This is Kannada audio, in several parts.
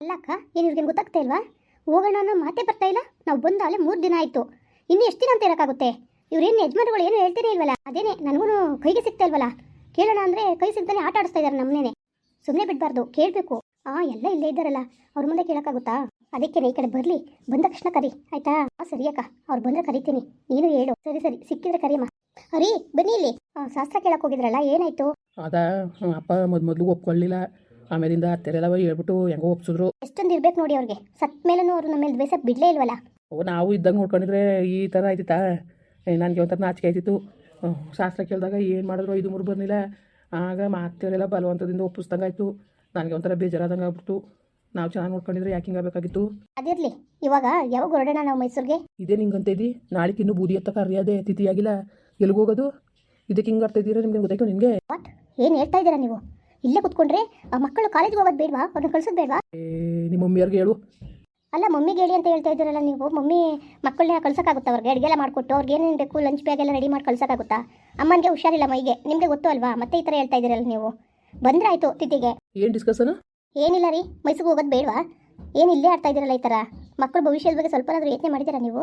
ಅಲ್ಲ ಅಕ್ಕ ಏನು ಇವ್ರಿಗೇನು ಗೊತ್ತಾಗ್ತಾ ಇಲ್ವಾ? ಹೋಗೋಣ ಅನ್ನೋ ಮಾತೇ ಬರ್ತಾ ಇಲ್ಲ. ನಾವು ಬಂದ ಅಲ್ಲೇ ಮೂರು ದಿನ ಆಯಿತು. ಇನ್ನು ಎಷ್ಟು ದಿನ ಅಂತ ಇರೋಕ್ಕಾಗುತ್ತೆ ಇವ್ರೇನು ಯಜಮಾನ್ರುಗಳು ಏನು ಹೇಳ್ತಾನೆ ಇಲ್ವಲ್ಲ? ಅದೇನೆ ನನಗೂ ಕೈಗೆ ಸಿಗ್ತಾ ಇಲ್ವಲ್ಲ? ಕೇಳೋಣ ಅಂದರೆ ಕೈ ಸಿಗ್ತಾನೆ ಆಟ ಆಡಿಸ್ತಾ ಇದ್ದಾರೆ ನಮ್ಮನೇನೆ ಸುಮ್ಮನೆ ಬಿಡಬಾರ್ದು, ಕೇಳಬೇಕು. ಆ, ಎಲ್ಲ ಇಲ್ಲೇ ಇದ್ದಾರಲ್ಲ. ಅವ್ರ ಮುಂದೆ ಕೇಳೋಕ್ಕಾಗುತ್ತಾ? ಅದಕ್ಕೆ ಈ ಕಡೆ ಬರಲಿ. ಬಂದ ತಕ್ಷಣ ಕರಿ. ಆಯ್ತಾ? ಸರಿ ಅಕ್ಕ. ಅವ್ರು ಬಂದರೆ ಕರಿತೀನಿ. ನೀನು ಹೇಳು. ಸರಿ ಸರಿ. ಸಿಕ್ಕಿದ್ರೆ ಕರಿಯಮ್ಮ. ಅರಿ, ಬನ್ನಿ ಇಲ್ಲಿ. ಶಾಸ್ತ್ರ ಕೇಳಕ್ಕೆ ಹೋಗಿದ್ರಲ್ಲ, ಏನಾಯ್ತು? ಅದ ಅಪ್ಪ ಮೊದ್ ಮೊದಲು ಒಪ್ಕೊಳ್ಳಿಲ್ಲ. ಆಮೇಲಿಂದ ಅತ್ತೆರೆಲ್ಲ ಹೇಳ್ಬಿಟ್ಟು ಹೆಂಗೋ ಒಪ್ಸಿದ್ರು. ಎಷ್ಟೊಂದು ಇರ್ಬೇಕು ನೋಡಿ ಅವ್ರಿಗೆ. ಸತ್ ಮೇಲೂ ಅವ್ರು ನಮ್ಮ ಮೇಲೆ ದ್ವೇಷ ಬಿಡಲೇ ಇಲ್ವಲ್ಲ? ಓ ನಾವು ಇದ್ದಾಗ ನೋಡ್ಕೊಂಡಿದ್ರೆ ಈ ಥರ ಆಯ್ತಿತ್ತಾ? ನನಗೆ ಒಂಥರ ನಾಚಿಕೆ ಆಯ್ತಿತ್ತು. ಶಾಸ್ತ್ರ ಕೇಳಿದಾಗ ಏನು ಮಾಡಿದ್ರು ಇದು ಮೂರು ಬರ್ಲಿಲ್ಲ. ಆಗ ಮಾತೆರೆಲ್ಲ ಬಲವಂತದಿಂದ ಒಪ್ಪಿಸ್ದಂಗೆ ಆಯಿತು. ನನಗೆ ಒಂಥರ ಬೇಜಾರಾದಂಗೆ ಆಗ್ಬಿಡ್ತು. ನಾವು ಚೆನ್ನಾಗಿ ನೋಡ್ಕೊಂಡಿದ್ರೆ ಯಾಕೆ ಹಿಂಗಾಗಬೇಕಾಗಿತ್ತು ಅದಿರ್ಲಿ. ಇವಾಗ ಯಾವಾಗ ಹೊರಡೋಣ ನಾವು ಮೈಸೂರಿಗೆ? ಇದೇ ನಿಂಗಂತ ಇದ್ದಿ ನಾಳೆಗೆ ಇನ್ನೂ ಬೂದಿ ಎತ್ತ ಅರಿಯಾದೆ ತಿಥಿಯಾಗಿಲ್ಲ. ಎಲ್ಲಿಗೋಗೋದು ಇದಕ್ಕೆ ಹಿಂಗೆ ಅರ್ಥ ಇದ್ದೀರಾ ನಿಮಗೆ ಗೊತ್ತಾಯ್ತು ನಿಮಗೆ ಏನು ಹೇಳ್ತಾ ಇದ್ದೀರಾ ನೀವು? ಇಲ್ಲೇ ಕುತ್ಕೊಂಡ್ರೆ ಆ ಮಕ್ಕಳು ಕಾಲೇಜ್ಗೆ ಹೋಗೋದು ಬೇಡವಾ? ಅವ್ರನ್ನ ಕಳ್ಸೋದು ಬೇಡವಾ? ನಿಮ್ಮ ಮಮ್ಮಿಯವ್ರಿಗೆ ಹೇಳು. ಅಲ್ಲ ಮಮ್ಮಿಗೆ ಹೇಳಿ ಅಂತ ಹೇಳ್ತಾ ಇದ್ದೀರಲ್ಲ ನೀವು. ಮಮ್ಮಿ ಮಕ್ಕಳನ್ನ ಕಳ್ಸೋಕ್ಕಾಗುತ್ತಾ ಅವ್ರಿಗೆ? ಅಡುಗೆಲ್ಲ ಮಾಡಿಕೊಟ್ಟು ಅವ್ರಿಗೆ ಏನೇನು ಬೇಕು ಲಂಚ್ ಬ್ಯಾಗ್ ಎಲ್ಲ ರೆಡಿ ಮಾಡಿ ಕಳ್ಸೋಕ್ಕಾಗುತ್ತಾ? ಅಮ್ಮನಿಗೆ ಹುಷಾರಿಲ್ಲ ಮೈಗೆ ನಿಮಗೆ ಗೊತ್ತು ಅಲ್ವಾ? ಮತ್ತೆ ಈ ಥರ ಹೇಳ್ತಾ ಇದ್ದೀರಲ್ಲ ನೀವು. ಬಂದ್ರೆ ಆಯಿತು ತಿಥಿಗೆ. ಏನು ಡಿಸ್ಕಸನು ಏನಿಲ್ಲ ರೀ ಮೈಸೂರಿಗೆ ಹೋಗೋದು ಬೇಡವಾ? ಏನು ಇಲ್ಲೇ ಆಡ್ತಾ ಇದ್ದೀರಲ್ಲ ಈ ಥರ ಮಕ್ಕಳು ಭವಿಷ್ಯದ ಬಗ್ಗೆ ಸ್ವಲ್ಪನಾದರೂ ಯೋಚನೆ ಮಾಡಿದ್ದೀರಾ ನೀವು?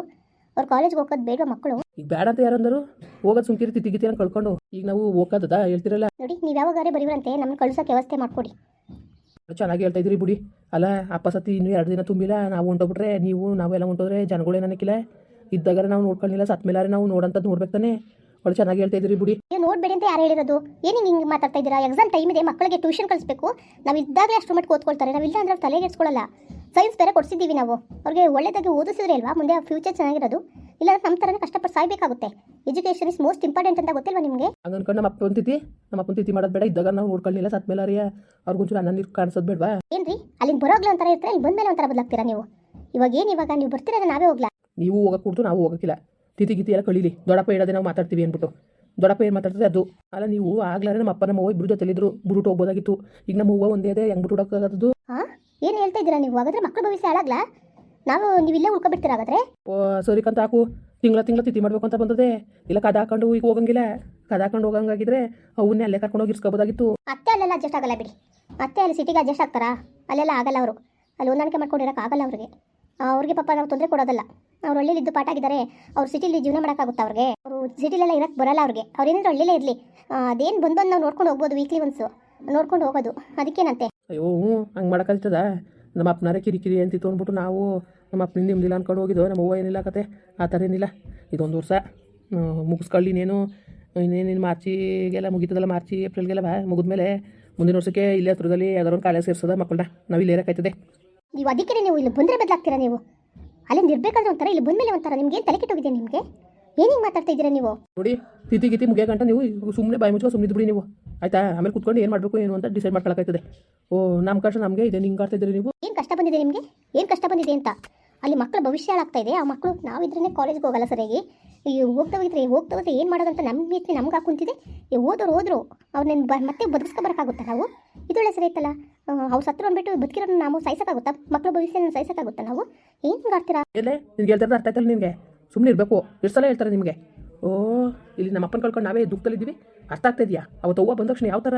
ಅವ್ರು ಕಾಲೇಜ್ಗೆ ಹೋಗೋದು ಬೇಡವಾ ಮಕ್ಕಳು? ಈಗ ಬೇಡ ಅಂತ ಯಾರಂದರು? ಹೋಗೋದು ಸುಮ್ಕಿರಿ ಗಿತಿ ಅಂತ ಕಳ್ಕೊಂಡು. ಈಗ ನಾವು ಹೋಗೋದದ ಹೇಳ್ತಿರಲ್ಲ. ನೋಡಿ ನೀವು ಯಾವಾಗಾರೆ ಬರೀವ್ರಂತೆ ನಮ್ಮನ್ನ ಕಳ್ಸೋಕ್ಕೆ ವ್ಯವಸ್ಥೆ ಮಾಡ್ಕೊಡಿ. ಚೆನ್ನಾಗಿ ಹೇಳ್ತಾ ಇದ್ರಿ ಬಿಡಿ. ಅಲ್ಲ ಅಪ್ಪ ಸತಿ ಇನ್ನೂ ಎರಡು ದಿನ ತುಂಬಿಲ್ಲ ನಾವು ಹೊಂಟೋಗ್ಬಿಟ್ರೆ ನೀವು ನಾವೆಲ್ಲ ಹೊಂಟೋದ್ರೆ ಜನಗಳೇನಕ್ಕಿಲ್ಲ ಇದ್ದಾಗ ನಾವು ನೋಡ್ಕೊಳ್ಳಿಲ್ಲ ಸತ್ ಮೇಲಾರೆ ನಾವು ನೋಡಂತದ್ದು ನೋಡ್ಬೇಕು ತಾನೆ. ಒಳ್ಳೆ ಚೆನ್ನಾಗಿ ಹೇಳ್ತಾ ಇದ್ರಿ ಬಿಡಿ. ಏನು ನೋಡ್ಬೇಡಿ ಅಂತ ಯಾರು ಹೇಳಿರೋದು? ಏನು ಹಿಂಗೆ ಮಾತಾಡ್ತಾ ಇದ್ದೀರಾ? ಎಕ್ಸಾಮ್ ಟೈಮ್ ಇದೆ ಮಕ್ಕಳಿಗೆ ಟ್ಯೂಷನ್ ಕಳಿಸ್ಬೇಕು. ನಾವು ಇದ್ದಾಗಲೇ ಅಷ್ಟು ಮಟ್ಟಿಗೆ ಓದ್ಕೊಳ್ತಾರೆ ನಾವು ಇಲ್ಲ ಅಂದ್ರೆ ತಲೆಗೆ ತಲೆಗೆಡ್ಸ್ಕೊಳ್ಳಲ್ಲ ಸೈನ್ಸ್ ಬೇರೆ ಕೊಡ್ಸಿದ್ದೀವಿ ನಾವು. ಅವ್ರಿಗೆ ಒಳ್ಳೆದಾಗಿ ಓದಿಸಿದ್ರೆ ಅಲ್ವಾ? ಮುಂದೆ ಫ್ಯೂಚರ್ ಚೆನ್ನಾಗಿರೋದು. ಇಲ್ಲ ನಮ್ಮ ಥರನೇ ಕಷ್ಟಪಟ್ಟು ಸಾಯ್ಬೇಕಾಗುತ್ತೆ. ಎಜುಕೇಷನ್ ಇಸ್ ಮೋಸ್ಟ್ ಇಂಪಾರ್ಟೆಂಟ್ ಅಂತ ಗೊತ್ತಿಲ್ವಾ ನಿಮಗೆ? ಹಂಗೆ ಅನ್ಕೊಂಡು ನಮ್ಮ ಅಪ್ಪನ ತಿಥಿ ನಮ್ಮ ಅಪ್ಪನ ತಿಥಿ ಮಾಡೋದು ಬೇಡ. ಇದ್ದಾಗ ನಾವು ನೋಡ್ಕೊಳ್ಳಿಲ್ಲ ಸತ್ ಮೇಲಾರಿಯ ಅವ್ರಿಗೊಂಚೂರು ಅನ್ನ ನೀರು ಕಾಣಿಸೋದು ಬೇಡವಾ? ಏನ್ರಿ? ಅಲ್ಲಿಗೆ ಬರೋಗ್ಲ ಒಂಥರ ಇರ್ತಾರೆ ಇಲ್ಲಿ ಬಂದ್ಮೇಲೆ ಒಂಥರ ಬದಲಾಗ್ತೀರಾ ನೀವು? ಇವಾಗ ಏನು ಇವಾಗ? ನೀವು ಬರ್ತಿರೋದು ನಾವೇ ಹೋಗ್ಲಾ? ನೀವು ಹೋಗಕ್ಕೆ ಕೊಡ್ತು ನಾವು ಹೋಗೋಕ್ಕಿಲ್ಲ. ತಿಥಿ ಗಿತಿ ಎಲ್ಲ ಕಳೀಲಿ. ದೊಡ್ಡಪ್ಪ ಹೇಳೋದೇ ನಾವು ಮಾತಾಡ್ತೀವಿ ಅಂದ್ಬಿಟ್ಟು. ದೊಡ್ಡಪ್ಪ ಏನು ಮಾತಾಡ್ತದೆ ಅದು? ಅಲ್ಲ ನೀವು ಆಗ್ಲಾರೆ ನಮ್ಮ ಅಪ್ಪ ನಮ್ಮ ಅವ್ವ ಇಬ್ಬರು ಜೊತೆಲಿದ್ರು ಬಿಡ್ಬಿಟ್ಟು ಹೋಗ್ಬೋದಾಗಿತ್ತು. ಈಗ ನಮ್ಮ ಹೂವು ಒಂದೇ ಇದೆ ಹೆಂಗ್ ಬಿಟ್ಟು ಹಾಂ? ಏನು ಹೇಳ್ತಾ ಇದ್ದೀರಾ ನೀವು? ಹಾಗಾದ್ರೆ ಮಕ್ಕಳ ಭವಿಷ್ಯ ಹಾಳಾಗ್ಲಾ? ನಾವು ನೀವು ಇಲ್ಲೇ ಉಳ್ಕೊಬಿಡ್ತೀರಾ ಹಾಗಾದ್ರೆ? ಓ ಸರಿಕಂತ ಹಾಕು. ತಿಂಗಳ ತಿಂಗಳ ತಿಥಿ ಮಾಡ್ಬೇಕು ಅಂತ ಬಂದದೆ. ಇಲ್ಲ ಕದ ಹಾಕೊಂಡು ಈಗ ಹೋಗಂಗಿಲ್ಲ. ಕದ ಹಾಕೊಂಡು ಹೋಗಂಗಾಗಿದ್ರೆ ಅವನ್ನೇ ಅಲ್ಲೇ ಕರ್ಕೊಂಡು ಹೋಗಿ ಇರ್ಸ್ಕೋಬೋದಾಗಿತ್ತು. ಅತ್ತೆ ಅಲ್ಲೆಲ್ಲ ಅಡ್ಜಸ್ಟ್ ಆಗಲ್ಲ ಬಿಡಿ. ಅತ್ತೆ ಅಲ್ಲಿ ಸಿಟಿಗೆ ಅಡ್ಜಸ್ಟ್ ಆಗ್ತಾರಾ? ಅಲ್ಲೆಲ್ಲ ಆಗಲ್ಲ ಅವರು. ಅಲ್ಲಿ ಹೊಂದಾಣಿಕೆ ಮಾಡ್ಕೊಂಡಿರಕ್ಕೆ ಆಗಲ್ಲ ಅವ್ರಿಗೆ. ಅವ್ರಿಗೆ ಪಾಪ ನಾವು ತೊಂದರೆ ಕೊಡೋದಲ್ಲ. ಅವ್ರು ಹಳ್ಳಿಲಿದ್ದು ಪಾಠ ಆಗಿದ್ದಾರೆ ಅವ್ರು ಸಿಟಿಲಿ ಜೀವನ ಮಾಡೋಕ್ಕಾಗುತ್ತೆ ಅವ್ರಿಗೆ? ಅವರು ಸಿಟಿಲೆಲ್ಲ ಇರಕ್ಕೆ ಬರಲ್ಲ ಅವ್ರಿಗೆ. ಅವ್ರು ಏನಾದ್ರು ಹಳ್ಳಿಲೇ ಇರಲಿ. ಅದೇನು ಬಂದು ಬಂದು ನಾವು ನೋಡ್ಕೊಂಡು ಹೋಗ್ಬೋದು ವೀಕ್ಲಿ ಒನ್ಸು ನೋಡ್ಕೊಂಡು ಹೋಗೋದು. ಅದಕ್ಕೇನಂತೆ? ಅಯ್ಯೋ, ಹ್ಞೂ, ಹಂಗೆ ಮಾಡೋಕ್ಕಾಗ್ತದ ನಮ್ಮ ಅಪ್ಪನಾರೇ ಕಿರಿಕಿರಿ ಅಂತಿತ್ತು ಅಂದ್ಬಿಟ್ಟು ನಾವು ನಮ್ಮ ಅಪ್ಪನಿಂದ ನಿಮ್ಮದಿಲ್ಲ ಅಂದ್ಕೊಂಡು ಹೋಗಿದ್ದು. ನಮ್ಮ ಅವ್ವ ಏನಿಲ್ಲ ಕತೆ. ಆ ಥರ ಏನಿಲ್ಲ. ಇದೊಂದು ವರ್ಷ ಮುಗಿಸ್ಕೊಳ್ಳಿ ಇನ್ನೇನು ಇನ್ನೇನು ಮಾರ್ಚಿಗೆಲ್ಲ ಮುಗೀತದಲ್ಲ, ಮಾರ್ಚಿ, ಏಪ್ರಿಲ್ಗೆಲ್ಲ ಬಾ. ಮುಗಿದ್ಮೇಲೆ ಮುಂದಿನ ವರ್ಷಕ್ಕೆ ಇಲ್ಲೇ ಹತ್ರದಲ್ಲಿ ಯಾವ್ದಾರು ಒಂದು ಕಾಲೇಜ್ ಸೇರ್ಸೋದ ಮಕ್ಕಳನ್ನ ನಾವು ಇಲ್ಲೇ ಇರೋಕ್ಕಾಯ್ತದೆ ನೀವು ಅದಕ್ಕೆ ನೀವು ಇಲ್ಲಿ ಬಂದರೆ ಬದಲಾಗ್ತೀರಾ ನೀವು? ಅಲ್ಲಿಂದ ಇರಬೇಕಾದ್ರೆ ಒಂಥರ ಇಲ್ಲಿ ಬಂದಮೇಲೆ ಒಂಥರ ನಿಮ್ಗೆ ಏನು ತಲೆ ಕೆಟ್ಟೋಗಿದೆ ನಿಮಗೆ? ಏನು ಹಿಂಗೆ ಮಾತಾಡ್ತಾ ಇದ್ದೀರಾ ನೀವು? ನೋಡಿ ತಿಥಿ ಗಿತಿ ಮುಗಿಯೋ ಗಂಟ ನೀವು ಸುಮ್ಮನೆ ಬಾಯಿ ಮುಚ್ಕೊಂಡು ಸುಮ್ಮನೆ ಬಿಡಿ ನೀವು. ಆಯ್ತಾ? ಆಮೇಲೆ ಕುತ್ಕೊಂಡು ಏನು ಮಾಡಬೇಕು ಏನು ಅಂತ ಡಿಸೈಡ್ ಮಾಡ್ಕೊಳಕಾಯ್ತದೆ. ಓ ನಮ್ಮ ಕಷ್ಟ ನಮಗೆ ಇದೆ ನಿಂಗೆ ಆಡ್ತಾ ಇದ್ದೀರಿ ನೀವು? ಏನು ಕಷ್ಟ ಬಂದಿದೆ ನಿಮಗೆ? ಏನು ಕಷ್ಟ ಬಂದಿದೆ ಅಂತ? ಅಲ್ಲಿ ಮಕ್ಕಳ ಭವಿಷ್ಯ ಹಾಳಾಗ್ತಾ ಇದೆ ಆ ಮಕ್ಕಳು ನಾವಿದ್ರೇ ಕಾಲೇಜ್ಗೆ ಹೋಗಲ್ಲ ಸರಿಯಾಗಿ. ಈ ಹೋಗ್ತಾ ಹೋಗಿದ್ರೆ ಹೋಗ್ತಾ ಹೋದ್ರೆ ಏನು ಮಾಡೋದಂತ ನಮ್ಮ ಮೀತಿ ನಮ್ಗೆ ಹಾಕುಂತಿದೆ ಈ ಓದೋರು ಹೋದ್ರು ಅವ್ರನ್ನ ಬ ಮತ್ತೆ ಬದುಕಿಸ್ಕೊಬರಕ್ಕಾಗುತ್ತಾ ನಾವು? ಇದೊಳ್ಳೆ ಸರಿ ಐತಲ್ಲ ಅವ್ರು ಸತ್ರು ಅಂದ್ಬಿಟ್ಟು ಬದುಕಿರೋ ನಾವು ಸಾಯಿಸೋಕ್ಕಾಗುತ್ತಾ ಮಕ್ಕಳ ಭವಿಷ್ಯನ ಸಾಯಿಸೋಕ್ಕಾಗುತ್ತಾ ನಾವು? ಏನು ಹಿಂಗೆ ಆಡ್ತೀರಾ? ಎಲ್ಲೇ ನಿನ್ಗೆ ಹೇಳ್ತಾರೆ ಅರ್ಥ ಆಯ್ತಲ್ಲ ನಿನಗೆ? ಸುಮ್ಮನೆ ಇರಬೇಕು ಎಷ್ಟು ಸಲ ಹೇಳ್ತಾರೆ ನಿಮಗೆ. ಓ, ಇಲ್ಲಿ ನಮ್ಮ ಅಪ್ಪನ ಕಳ್ಕೊಂಡು ನಾವೇ ದುಃಖದಲ್ಲಿದ್ದೀವಿ. ಅರ್ಥ ಆಗ್ತಾ ಇದೆಯಾ? ಅವತ್ತು ಅವ್ವ ಬಂದ ತಕ್ಷಣ ಯಾವ ಥರ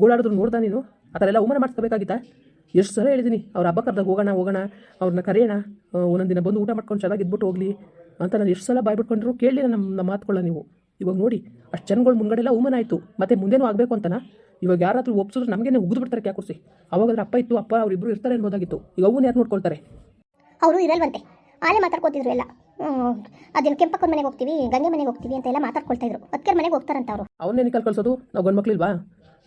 ಗೋಳಾಡಿದ್ರು ನೋಡ್ದ ನೀನು? ಆ ಥರ ಎಲ್ಲ ಅವಮಾನ ಮಾಡಿಸ್ಕೋಬೇಕಾಗಿತ್ತಾ? ಎಷ್ಟು ಸಲ ಹೇಳಿದ್ದೀನಿ ಅವ್ರ ಹಬ್ಬ ಕರ್ದಾಗ ಹೋಗೋಣ ಹೋಗೋಣ, ಅವ್ರನ್ನ ಕರೆಯೋಣ ಒಂದೊಂದು ದಿನ ಬಂದು ಊಟ ಮಾಡ್ಕೊಂಡು ಚೆನ್ನಾಗಿ ಇದ್ಬಿಟ್ಟು ಹೋಗಲಿ ಅಂತ ನಾನು ಎಷ್ಟು ಸಲ ಬಾಯ್ಬಿಟ್ಕೊಂಡ್ರು ಕೇಳಲಿಲ್ಲ ನಮ್ಮ ಮಾತುಗಳನ್ನ ನೀವು. ಇವಾಗ ನೋಡಿ ಅಷ್ಟು ಜನಗಳ ಮುಂದಗಡೆ ಎಲ್ಲ ಉಮನ್ ಆಯಿತು. ಮತ್ತೆ ಮುಂದೇನೂ ಆಗಬೇಕು ಅಂತನ? ಇವಾಗ ಯಾರಾದರೂ ಒಪ್ಸಿದ್ರೆ ನಮಗೇನೆ ಉಗಿದು ಬಿಡ್ತಾರೆ ಕ್ಯಾಕುರ್ಸಿ ಅವಾಗಾದ್ರೆ ಅಪ್ಪ ಇತ್ತು ಅಪ್ಪ ಅವರಿಬ್ಬರು ಇರ್ತಾರೆ ಅನ್ಬೋದಾಗಿತ್ತು ಈಗ ಅವನು ಯಾರು ನೋಡ್ಕೊಳ್ತಾರೆ? ಅವರು ಇರಲ್ವಂತೆ. ಆಲೇ ಮಾತಾಡ್ಕೊತಿದ್ರು ಎಲ್ಲ. ಅದೇನು ಕೆಂಪಕ್ಕನ ಮನೆಗೆ ಹೋಗ್ತೀವಿ ಗಂಗೆ ಮನೆಗೆ ಹೋಗ್ತೀವಿ ಅಂತ ಎಲ್ಲ ಮಾತಾಡ್ಕೊಳ್ತಾ ಇದ್ರು ಅದಕ್ಕೆ ಮನೆಗೆ ಹೋಗ್ತಾರಂತ ಅವರು. ಅವನ್ನೇ ಕಲ್ ಕಳ್ಸೋದು? ನಾವು ಗಂಡು ಮಕ್ಕಳಿಲ್ವಾ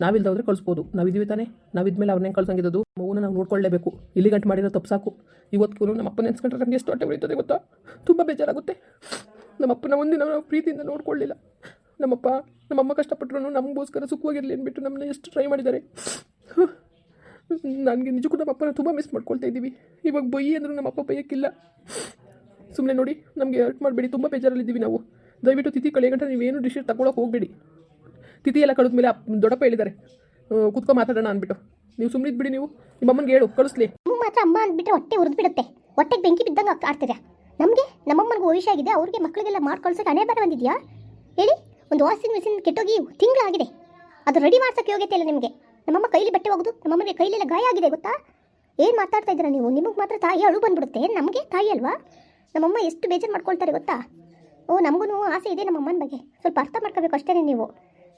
ನಾವಿಲ್ದ ಹೋದ್ರೆ ಕಳಿಸ್ಬೋದು. ನಾವು ಇದೀವಿ ತಾನೆ. ನಾವಿದ್ಮೇಲೆ ಅವ್ರನ್ನೇ ಕಳ್ಸಂಗಿದ್ದು ಮಗುನ ನಾವು ನೋಡ್ಕೊಳ್ಳೇಬೇಕು ಇಲ್ಲಿ ಗಂಟು ಮಾಡಿರೋ ತಪ್ಪು ಸಾಕು. ಇವತ್ತು ನಮ್ಮ ಅಪ್ಪ ನೆನ್ಸ್ಕೊಂಡ್ರೆ ನಮ್ಗೆ ಎಷ್ಟು ಹೊಟ್ಟೆ ಉಳಿತದೆ ಗೊತ್ತಾ? ತುಂಬ ಬೇಜಾರಾಗುತ್ತೆ. ನಮ್ಮ ಅಪ್ಪನ ಒಂದಿನ ನಾವು ಪ್ರೀತಿಯಿಂದ ನೋಡ್ಕೊಳ್ಳಿಲ್ಲ. ನಮ್ಮಪ್ಪ, ನಮ್ಮಮ್ಮ ಕಷ್ಟಪಟ್ಟರು ನಮಗೋಸ್ಕರ ಸುಖವಾಗಿರಲಿ ಅಂದ್ಬಿಟ್ಟು ನಮ್ಮನ್ನ ಎಷ್ಟು ಟ್ರೈ ಮಾಡಿದ್ದಾರೆ. ನನಗೆ ನಿಜಕ್ಕೂ ನಮ್ಮ ಅಪ್ಪನ ತುಂಬ ಮಿಸ್ ಮಾಡ್ಕೊಳ್ತಾ ಇದ್ದೀವಿ. ಇವಾಗ ಬೈಯಿ ಅಂದರೂ ನಮ್ಮಪ್ಪ ಬೈಯಕ್ಕಿಲ್ಲ. ಸುಮ್ಮನೆ ನೋಡಿ, ನಮಗೆ ಹರ್ಟ್ ಮಾಡಬೇಡಿ, ತುಂಬ ಬೇಜಾರಲ್ಲಿದ್ದೀವಿ ನಾವು. ದಯವಿಟ್ಟು ತಿಥಿ ಗಂಟೆ ನೀವೇನು ಡಿಶ್ ತಗೊಳಕ್ಕೆ ಹೋಗಬೇಡಿ. ತಿಥಿ ಎಲ್ಲ ಕಳೆದ್ಮೇಲೆ ಮೇಲೆ ದೊಡ್ಡಪ್ಪ ಹೇಳಿದ್ದಾರೆ. ಕುತ್ಕೊ ಮಾತಾಡೋಣ ಅಂದ್ಬಿಟ್ಟು. ನೀವು ಸುಮ್ಮನೆ ಬಿಡಿ ನೀವು. ನಿಮ್ಮಮ್ಮನಿಗೆ ಹೇಳು, ಕಳಿಸ್ಲಿ. ಮಾತ್ರ ಅಮ್ಮ ಅಂದ್ಬಿಟ್ರೆ ಹೊಟ್ಟೆ ಉರಿದ್ಬಿಡುತ್ತೆ ಹೊಟ್ಟೆಗೆ ಬೆಂಕಿ ಬಿದ್ದಂಗೆ ಆಡ್ತೀರಾ ನಮಗೆ? ನಮ್ಮಮ್ಮನಿಗೆ ಭವಿಷ್ಯ ಆಗಿದೆ, ಅವ್ರಿಗೆ ಮಕ್ಕಳಿಗೆಲ್ಲ ಮಾಡ್ಕೊಳ್ಸೋಕೆ ಹಣೆ ಬೇರೆ ಬಂದಿದೆಯಾ ಹೇಳಿ, ಒಂದು ವಾಷಿಂಗ್ ಮಿಷಿನ್ ಕೆಟ್ಟೋಗಿ ತಿಂಗಳಾಗಿದೆ. ಅದು ರೆಡಿ ಮಾಡ್ಸೋಕ್ಕೆ ಯೋಗ್ಯತೆ ಇಲ್ಲ ನಿಮಗೆ. ನಮ್ಮಮ್ಮ ಕೈಲಿ ಬಟ್ಟೆ ಹೋಗೋದು ನಮ್ಮಮ್ಮನಿಗೆ ಕೈಲೆಲ್ಲ ಗಾಯ ಆಗಿದೆ ಗೊತ್ತಾ? ಏನು ಮಾತಾಡ್ತಾ ಇದ್ದೀರಾ ನೀವು? ನಿಮಗೆ ಮಾತ್ರ ತಾಯಿ ಅಳು ಬಂದ್ಬಿಡುತ್ತೆ ನಮಗೆ ತಾಯಿ ಅಲ್ವಾ? ನಮ್ಮಮ್ಮ ಎಷ್ಟು ಬೇಜಾರು ಮಾಡ್ಕೊಳ್ತಾರೆ ಗೊತ್ತಾ? ಓ ನಮಗೂ ಆಸೆ ಇದೆ ನಮ್ಮಮ್ಮನ ಬಗ್ಗೆ. ಸ್ವಲ್ಪ ಅರ್ಥ ಮಾಡ್ಕೋಬೇಕು ಅಷ್ಟೇ ನೀವು.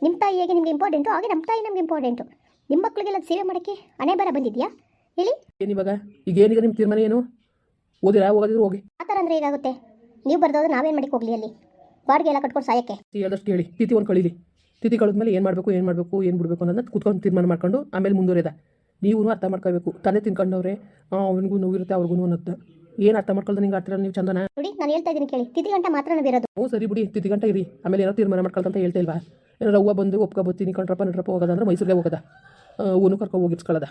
ನಿಮ್ಮ ತಾಯಿ ಹೇಗೆ ನಿಮಗೆ ಇಂಪಾರ್ಟೆಂಟು ಹಾಗೆ ನಮ್ಮ ತಾಯಿ ನಮಗೆ ಇಂಪಾರ್ಟೆಂಟು ನಿಮ್ಮ ಮಕ್ಕಳಿಗೆಲ್ಲ ಸೇವೆ ಮಾಡೋಕ್ಕೆ ಹಣೆ ಬರ ಬಂದಿದೆಯಾ? ಹೇಳಿ. ಏನಿವಾಗ ಈಗ ಏನೀಗ ನಿಮ್ಮ ತೀರ್ಮಾನ ಏನು? ಓದಿರಾ? ಓದಿದ್ರು ಹೋಗಿ. ಆ ಥರ ಅಂದರೆ ಹೇಗಾಗುತ್ತೆ? ನೀವು ಬರ್ದೋದು ನಾವೇನು ಮಾಡಕ್ಕೆ ಹೋಗಲಿ ಅಲ್ಲಿ? ಬಾಡಿಗೆ ಎಲ್ಲ ಕಟ್ಕೊಂಡು ಸಾಯಕ್ಕೆ? ಹೇಳ್ದಷ್ಟು ಹೇಳಿ ತಿಥಿ ಒಂದು ಕಳೀಲಿ. ತಿಥಿ ಕಳೆದ್ಮೇಲೆ ಏನು ಮಾಡಬೇಕು ಏನು ಮಾಡಬೇಕು ಏನು ಬಿಡಬೇಕು ಅನ್ನೋದನ್ನ ಕುತ್ಕೊಂಡು ತೀರ್ಮಾನ ಮಾಡ್ಕೊಂಡು ಆಮೇಲೆ ಮುಂದುವರೆದ. ನೀವು ಅರ್ಥ ಮಾಡ್ಕೋಬೇಕು ತಂದೆ ತಿನ್ಕೊಂಡವ್ರೆ ಅವನಿಗೂ ನೋವಿರುತ್ತೆ ಅವ್ರಿಗೂ ಅನ್ನೋದು ಏನು ಅರ್ಥ ಮಾಡ್ಕೊಳ್ದು ನಿಂಗೆ ಆತರ ನೀವು ಚಂದನ? ನೋಡಿ ನಾನು ಹೇಳ್ತಾ ಇದ್ದೀನಿ ಕೇಳಿ. ತಿಥಿ ಗಂಟೆ ಮಾತ್ರ ನಾವಿರೋದು ಹ್ಞೂ ಸರಿ ಬಿಡಿ. ತಿಥಿ ಗಂಟೆ ಇರಿ. ಆಮೇಲೆ ಏನೋ ತೀರ್ಮಾನ ಮಾಡ್ಕೊಳ್ತಂತ ಹೇಳ್ತಾ ಇಲ್ವಾ? ಏನಾರ ಅವ್ವ ಬಂದು ಒಪ್ಕೊಬೋತೀನಿ ಕಂಡ್ರಪ್ಪ ನಡ್ರಪ್ಪ ಹೋಗೋದಂದ್ರೆ ಮೈಸೂರಿಗೆ ಹೋಗೋದ. ಊನು ಕರ್ಕೊಂಡು ಹೋಗಿಸ್ಕೊಳ್ಳೋದ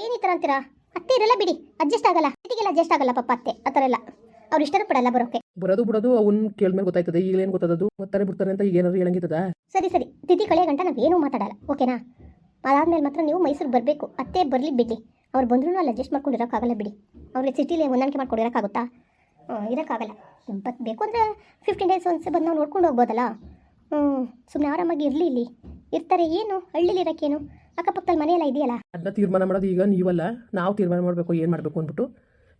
ಏನು ಈ ಥರ ಅಂತೀರಾ? ಅತ್ತೆ ಇರಲ್ಲ ಬಿಡಿ. ಅಡ್ಜಸ್ಟ್ ಆಗಲ್ಲ. ತಿಥಿಗೆಲ್ಲ ಅಡ್ಜಸ್ಟ್ ಆಗಲ್ಲ ಪಾಪ ಅತ್ತೆ ಆ ಥರ ಎಲ್ಲ. ಅವ್ರು ಇಷ್ಟರ ಪಡಲ್ಲ ಬರೋಕೆ ಬರೋದು ಬಿಡೋದು ಅವ್ನು ಕೇಳ್ಮೇಲೆ ಗೊತ್ತಾಯ್ತದೆ ಈಗಲೇನು ಗೊತ್ತದದು ಬರ್ತಾರೆ ಬಿಡ್ತಾರೆ ಅಂತ ಈಗ ಏನಾರು ಹೇಳಂಗಿತ್ತದ? ಸರಿ ಸರಿ. ತಿಥಿ ಕಳೆಯ ಗಂಟ ನಾವು ಏನೂ ಮಾತಾಡಲ್ಲ ಓಕೆನಾ? ಅದಾದ್ಮೇಲೆ ಮಾತ್ರ ನೀವು ಮೈಸೂರು ಬರಬೇಕು. ಅತ್ತೆ ಬರಲಿ ಬಿಡಿ ಅವ್ರು ಬಂದ್ರೂ ಅಲ್ಲಿ ಅಡ್ಜಸ್ಟ್ ಮಾಡ್ಕೊಂಡು ಆಗಲ್ಲ ಬಿಡಿ. ಅವ್ರಿಗೆ ಸಿಟಿಲಿ ಹೊಂದಾಣಿಕೆ ಮಾಡ್ಕೊಂಡು ಇರೋಕ್ಕಾಗುತ್ತಾ? ಆ, ಇರೋಕ್ಕಾಗಲ್ಲ ಬಟ್ ಬೇಕು ಅಂದರೆ ಫಿಫ್ಟೀನ್ ಡೇಸ್ ಒಂದ್ಸೆ ಬಂದು ನಾವು ನೋಡ್ಕೊಂಡು ಹೋಗ್ಬೋದಲ್ಲ? ಹ್ಞೂ ಸುಮ್ಮನೆ ಆರಾಮಾಗಿ ಇರಲಿ ಇಲ್ಲಿ. ಇರ್ತಾರೆ ಏನು? ಹಳ್ಳಿಲಿ ಇರೋಕ್ಕೇನು ಅಕ್ಕಪಕ್ಕದಲ್ಲಿ ಮನೆಯೆಲ್ಲ ಇದೆಯಲ್ಲ? ಅದನ್ನ ತೀರ್ಮಾನ ಮಾಡೋದು ಈಗ ನೀವಲ್ಲ. ನಾವು ತೀರ್ಮಾನ ಮಾಡಬೇಕು ಏನು ಮಾಡಬೇಕು ಅಂದ್ಬಿಟ್ಟು.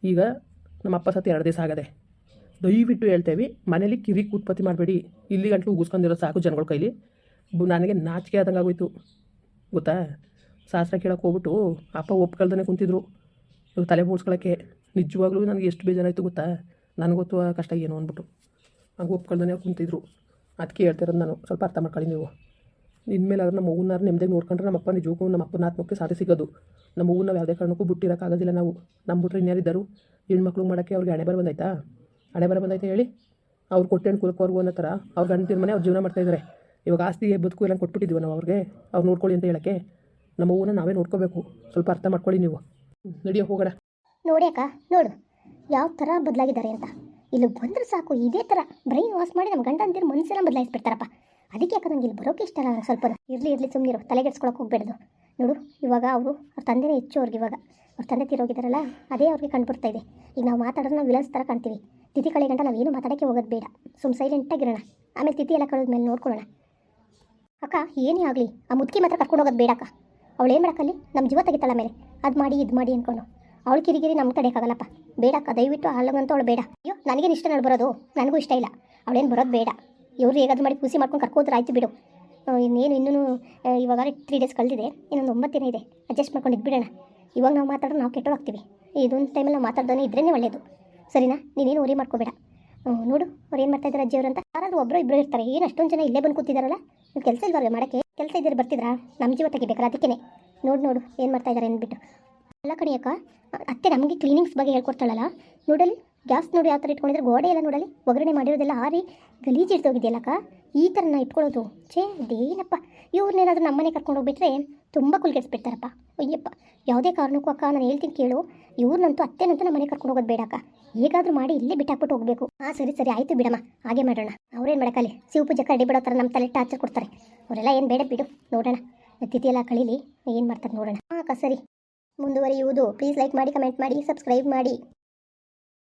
ಈಗ ನಮ್ಮ ಅಪ್ಪ ಸತ್ತು ಎರಡು ದಿವಸ ಆಗದೆ. ದಯವಿಟ್ಟು ಹೇಳ್ತೇವೆ, ಮನೇಲಿ ಕಿರಿಕ್ ಉತ್ಪತ್ತಿ ಮಾಡಬೇಡಿ. ಇಲ್ಲಿ ಗಂಟಲು ಉಗಿಸ್ಕೊಂಡಿರೋ ಸಾಕು ಜನಗಳ ಕೈಲಿ. ನನಗೆ ನಾಚಿಕೆ ಆದಂಗೆ ಆಗೋಯ್ತು. ಗೊತ್ತಾ? ಶಾಸ್ತ್ರ ಕೇಳೋಕೆ ಹೋಗ್ಬಿಟ್ಟು ಅಪ್ಪ ಒಪ್ಕೊಳ್ದೇ ಕುಂತಿದ್ರು. ತಲೆ ಬೋಳ್ಸ್ಕೊಳಕ್ಕೆ ನಿಜವಾಗ್ಲೂ ನನಗೆ ಎಷ್ಟು ಬೇಜಾರಾಯಿತು ಗೊತ್ತಾ? ನನಗೊತ್ತು ಕಷ್ಟ ಏನು ಅಂದ್ಬಿಟ್ಟು. ಹಂಗೆ ಒಪ್ಕೊಳ್ದೇ ಕುಂತಿದ್ರು. ಅದಕ್ಕೆ ಹೇಳ್ತಿರೋದು ನಾನು. ಸ್ವಲ್ಪ ಅರ್ಥ ಮಾಡ್ಕೊಳ್ಳಿ ನೀವು. ಇನ್ಮೇಲೆ ಆದ್ರೆ ನಮ್ಮ ಹೂವನ್ನಾರು ನೆಮ್ಮದಿಗೆ ನೋಡ್ಕೊಂಡ್ರೆ ನಮ್ಮ ಅಪ್ಪ ನಿಜಕ್ಕೂ ನಮ್ಮ ಅಪ್ಪನ ಆತ್ಮಕ್ಕೆ ಸಾಧ್ಯ ಸಿಗೋದು. ನಮ್ಮ ಹೂವು ನಾವು ಯಾವುದೇ ಕಾರಣಕ್ಕೂ ಬಿಟ್ಟಿರೋಕ್ಕಾಗೋದಿಲ್ಲ ನಾವು. ನಮ್ಮ ಬಿಟ್ರೆ ಇನ್ಯಾರಿದ್ದರು ಹೆಣ್ಮಕ್ಳು ಮಾಡೋಕ್ಕೆ ಅವ್ರಿಗೆ ಹಣೆ ಬರ ಬಂದಾಯ್ತಾ? ಹಣೆ ಬರ ಬಂದಾಯ್ತಾ ಹೇಳಿ? ಅವ್ರು ಕೊಟ್ಟೆ ಹೆಣ್ಣು ಕುಲಕ್ಕವ್ರಿಗೂ ಅನ್ನೋ ಥರ ಅವ್ರು ಗಂಡನ ಮನೆ ಅವ್ರು ಜೀವನ ಮಾಡ್ತಾಯಿದ್ದಾರೆ ಇವಾಗ ಆಸ್ತಿಗೆ ಬದುಕು ಎಲ್ಲ ಕೊಟ್ಬಿಟ್ಟಿದ್ವಿ ನಾವು ಅವ್ರಿಗೆ? ಅವ್ರು ನೋಡ್ಕೊಳ್ಳಿ ಅಂತ ಹೇಳೋಕ್ಕೆ. ನಮ್ಮ ಮಗುನ ನಾವೇ ನೋಡ್ಕೋಬೇಕು. ಸ್ವಲ್ಪ ಅರ್ಥ ಮಾಡ್ಕೊಳ್ಳಿ ನೀವು. ನಡಿಯೋ ಹೋಗೋಣ ನೋಡಿ ಅಕ್ಕ, ನೋಡು. ಯಾವ ಥರ ಬದಲಾಗಿದ್ದಾರೆ ಅಂತ. ಇಲ್ಲಿ ಬಂದ್ರೆ ಸಾಕು, ಇದೇ ಥರ ಬ್ರೈನ್ ವಾಶ್ ಮಾಡಿ ನಮ್ಮ ಗಂಡ ಅಂತೀರ ಮನಸ್ಸೆಲ್ಲ ಬದಲಾಯಿಸ್ಬಿಡ್ತಾರಪ್ಪ. ಅದಕ್ಕೆ ಯಾಕೆ ನನಗೆ ಇಲ್ಲಿ ಬರೋಕೆ ಇಷ್ಟ ಅಲ್ಲ ಸ್ವಲ್ಪ ಇರಲಿ ಇರಲಿ ಸುಮ್ಮನಿರು ತಲೆಗೆಡ್ಸ್ಕೊಳಕ್ಕೆ ಹೋಗ್ಬೇಡ್ದು. ನೋಡು, ಇವಾಗ ಅವರು, ಅವ್ರ ತಂದೆನೇ ಹೆಚ್ಚು ಅವ್ರಿಗೆ ಇವಾಗ. ಅವ್ರ ತಂದೆ ತಿರೋಗಿದಾರಲ್ಲ, ಅದೇ ಅವ್ರಿಗೆ ಕಂಡುಬರ್ತಾ ಇದೆ. ಈಗ ನಾವು ಮಾತಾಡೋದು ನಾವು ವಿಲನ್ಸ್ ಥರ ಕಾಣ್ತೀವಿ. ತಿಥಿ ಕಳೆ ಗಂಟ ನಾವು ಏನು ಮಾತಾಡೋಕ್ಕೆ ಹೋಗೋದು ಬೇಡ. ಸುಮ್ಮ ಸೈಲೆಂಟಾಗಿರೋಣ ಆಮೇಲೆ ತಿಥಿ ಎಲ್ಲ ಕಳೆದ್ಮೇಲೆ ನೋಡ್ಕೊಳ್ಳೋಣ. ಅಕ್ಕ, ಏನೇ ಆಗಲಿ, ಆ ಮುದುಕಿ ಮಾತ್ರ ಕರ್ಕೊಂಡು ಹೋಗೋದು ಬೇಡ ಅಕ್ಕ. ಅವಳು ಏನು ಮಾಡಕ್ಕಲ್ಲಿ? ನಮ್ಮ ಜೀವ ತೆಗಿತಾಳ ಮೇಲೆ. ಅದು ಮಾಡಿ, ಇದು ಮಾಡಿ ಅಂದ್ಕೊಂಡು ಅವಳು ಕಿರಿಕಿರಿ ನಮ್ಮ ತಡೆಯೋಕ್ಕಾಗಲ್ಲಪ್ಪ ಬೇಡ ಅಕ್ಕ, ದಯವಿಟ್ಟು ಹಾಲಂಗಂತ ಅವಳು ಬೇಡ. ಅಯ್ಯೋ, ನನಗೇನು ಇಷ್ಟ ನಡ್ಬರೋದು? ಬರೋದು ನನಗೂ ಇಷ್ಟ ಇಲ್ಲ. ಅವಳೇನು ಬರೋದು ಬೇಡ. ಇವ್ರು ಹೇಗಾದ್ರು ಮಾಡಿ ಖುಷಿ ಮಾಡ್ಕೊಂಡು ಕರ್ಕೋದ್ರೆ ಆಯ್ತು ಬಿಡು. ಇನ್ನೇನು ಇನ್ನೂ ಇವಾಗ ತ್ರೀ ಡೇಸ್ ಕಳೆದಿದೆ. ಇನ್ನೊಂದು ಒಂಬತ್ತು ಇದೆ. ಅಡ್ಜಸ್ಟ್ ಮಾಡ್ಕೊಂಡು ಇದ್ಬಿಡೋಣ. ಇವಾಗ ನಾವು ಮಾತಾಡೋದು ನಾವು ಕೆಟ್ಟೋಗ್ತೀವಿ ಇದೊಂದು ಟೈಮಲ್ಲಿ ನಾವು ಮಾತಾಡ್ದೇ ಇದ್ರೇ ಒಳ್ಳೆಯದು ಸರಿನಾ? ನೀನೇನು ಊರಿ ಮಾಡ್ಕೋಬೇಡ. ನೋಡು, ಅವ್ರು ಏನು ಮಾಡ್ತಾ ಇದ್ದಾರೆ ಅಜ್ಜಿಯವರು ಅಂತ. ಯಾರಾದ್ರೂ ಒಬ್ಬರು ಇಬ್ಬರು ಇರ್ತಾರೆ. ಏನು ಅಷ್ಟೊಂದು ಜನ ಇಲ್ಲೇ ಬಂದು ಕೂತಿದ್ದಾರಲ್ಲ ನೀವು ಕೆಲಸ ಇಲ್ವಲ್ಲ ಮಾಡೋಕ್ಕೆ? ಕೆಲಸ ಇದ್ದರೆ ಬರ್ತಿದ್ರಾ? ನಮ್ಮ ಜೀವ ತೆಗಿಬೇಕಲ್ಲ ಅದಕ್ಕೇ ನೋಡು ನೋಡು, ಏನು ಮಾಡ್ತಾ ಇದ್ದಾರೆ ಅಂದ್ಬಿಟ್ಟು. ಅಲ್ಲ ಕಣಿಯಕ್ಕ ಅತ್ತೆ ನಮಗೆ ಕ್ಲೀನಿಂಗ್ಸ್ ಬಗ್ಗೆ ಹೇಳ್ಕೊಡ್ತಾಳಲ್ಲ. ನೋಡಲಿ ಗ್ಯಾಸ್ ನೋಡಿ ಯಾವ ಥರ ಇಟ್ಕೊಂಡಿದ್ರೆ ಗೋಡೆ ಎಲ್ಲ ನೋಡಲಿ. ಒಗ್ಗರಣೆ ಮಾಡಿರೋದೆಲ್ಲ ಆರಿ ಗಲೀಜು ಇಡ್ತೋಗಿದೆಯಲ್ಲಕ್ಕ ಈ ಥರ ನಾ ಇಟ್ಕೊಳ್ಳೋದು ಛೇ, ಅದೇನಪ್ಪ? ನಮ್ಮ ನಮ್ಮನೆ ಕರ್ಕೊಂಡು ಹೋಗ್ಬಿಟ್ರೆ ತುಂಬ ಕುಲ್ಗೆಡ್ಸ್ಬಿಡ್ತಾರಪ್ಪ. ಅಯ್ಯಪ್ಪ, ಯಾವುದೇ ಕಾರಣಕ್ಕೂ ಅಕ್ಕ, ನಾನು ಹೇಳ್ತೀನಿ ಕೇಳು. ಇವ್ರನ್ನಂತೂ ಅತ್ತೆನಂತೂ ನಮ್ಮ ಮನೆ ಕರ್ಕೊಂಡು ಹೋಗೋದು ಬೇಡಕ್ಕ ಹೇಗಾದರೂ ಮಾಡಿ ಇಲ್ಲೇ ಬಿಟ್ಟಾಕ್ಬಿಟ್ಟು ಹೋಗಬೇಕು. ಹಾಂ ಸರಿ ಸರಿ, ಆಯಿತು ಬಿಡಮ್ಮ. ಹಾಗೆ ಮಾಡೋಣ. ಅವ್ರೇನು ಮಾಡಕ್ಕಲ್ಲಿ? ಶಿವ ಪೂಜೆ ರೆಡಿ ಬಿಡೋ ಥರ ನಮ್ಮ ತಲೆ ಟಾರ್ಚರ್ ಕೊಡ್ತಾರೆ. ಅವರೆಲ್ಲ ಏನು ಬೇಡ ಬಿಡು, ನೋಡೋಣ. ಅತಿಥಿಯೆಲ್ಲ ಕಳೀಲಿ, ಏನು ಮಾಡ್ತಾರೆ ನೋಡೋಣ. ಹಾಂ ಅಕ್ಕ, ಸರಿ. ಮುಂದುವರಿಯುವುದು. ಪ್ಲೀಸ್ ಲೈಕ್ ಮಾಡಿ ಕಮೆಂಟ್ ಮಾಡಿ ಸಬ್ಸ್ಕ್ರೈಬ್ ಮಾಡಿ.